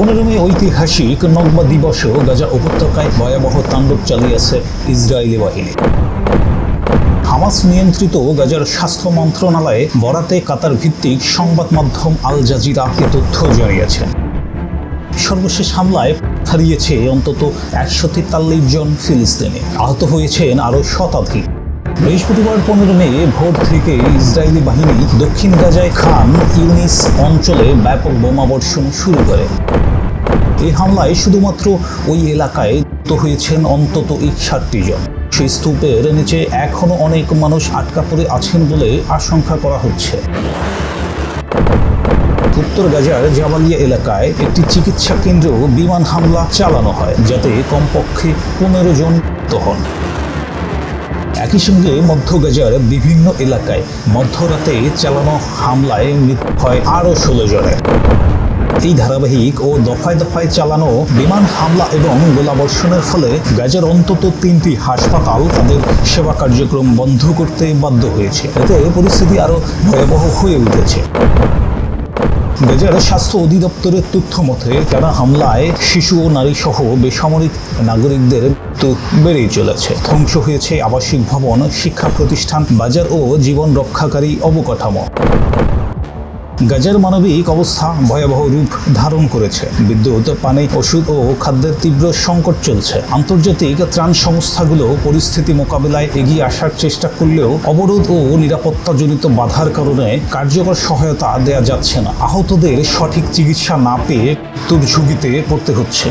পনেরো মে ঐতিহাসিক নগ্মা দিবসেও গাজা উপত্যকায় ভয়াবহ তাণ্ডব চালিয়েছে ইসরায়েলি বাহিনী। হামাস নিয়ন্ত্রিত গাজার স্বাস্থ্য মন্ত্রণালয়ে বরাতে কাতার ভিত্তিক সংবাদ মাধ্যম আল জাজিরা তথ্য জানিয়েছেন সর্বশেষ হামলায় হারিয়েছে অন্তত একশো তেতাল্লিশ জন ফিলিস্তিনি। আহত হয়েছেন আরও শতাধিক। বৃহস্পতিবার পনেরো মে ভোর থেকে ইসরায়েলি বাহিনী দক্ষিণ গাজায় খান ইউনিস অঞ্চলে ব্যাপক বোমাবর্ষণ শুরু করে। এই হামলায় শুধুমাত্র ওই এলাকায় তো হয়েছেন অন্তত একষট্টি জন। সেই স্তূপের নিচে এখনও অনেক মানুষ আটকা পড়ে আছেন বলে আশঙ্কা করা হচ্ছে। উত্তর গাজার জাবালিয়া এলাকায় একটি চিকিৎসা কেন্দ্র বিমান হামলা চালানো হয়, যাতে কমপক্ষে পনেরো জন হন। একই সঙ্গে মধ্য গাজার বিভিন্ন এলাকায় মধ্যরাতে চালানো হামলায় মৃত্যু হয় আরও ষোলো জনের। এই ধারাবাহিক ও দফায় দফায় চালানো বিমান হামলা এবং গোলাবর্ষণের ফলে গাজার অন্তত তিনটি হাসপাতাল তাদের সেবা কার্যক্রম বন্ধ করতে বাধ্য হয়েছে। এতে পরিস্থিতি আরও ভয়াবহ হয়ে উঠেছে। গাজার স্বাস্থ্য অধিদপ্তরের তথ্য মতে যারা হামলায় শিশু ও নারী সহ বেসামরিক নাগরিকদের মৃত্যু বেড়েই চলেছে। ধ্বংস হয়েছে আবাসিক ভবন, শিক্ষা প্রতিষ্ঠান, বাজার ও জীবন রক্ষাকারী অবকাঠামো। গাজার মানবিক অবস্থা ভয়াবহ রূপ ধারণ করেছে। বিদ্যুৎ, পানি, ওষুধ ও খাদ্যের তীব্র সংকট চলছে। আন্তর্জাতিক ত্রাণ সংস্থাগুলো পরিস্থিতি মোকাবেলায় এগিয়ে আসার চেষ্টা করলেও অবরোধ ও নিরাপত্তাজনিত বাধার কারণে কার্যকর সহায়তা দেয়া যাচ্ছে না। আহতদের সঠিক চিকিৎসা না পেয়ে মৃত্যুর ঝুঁকিতে পড়তে হচ্ছে।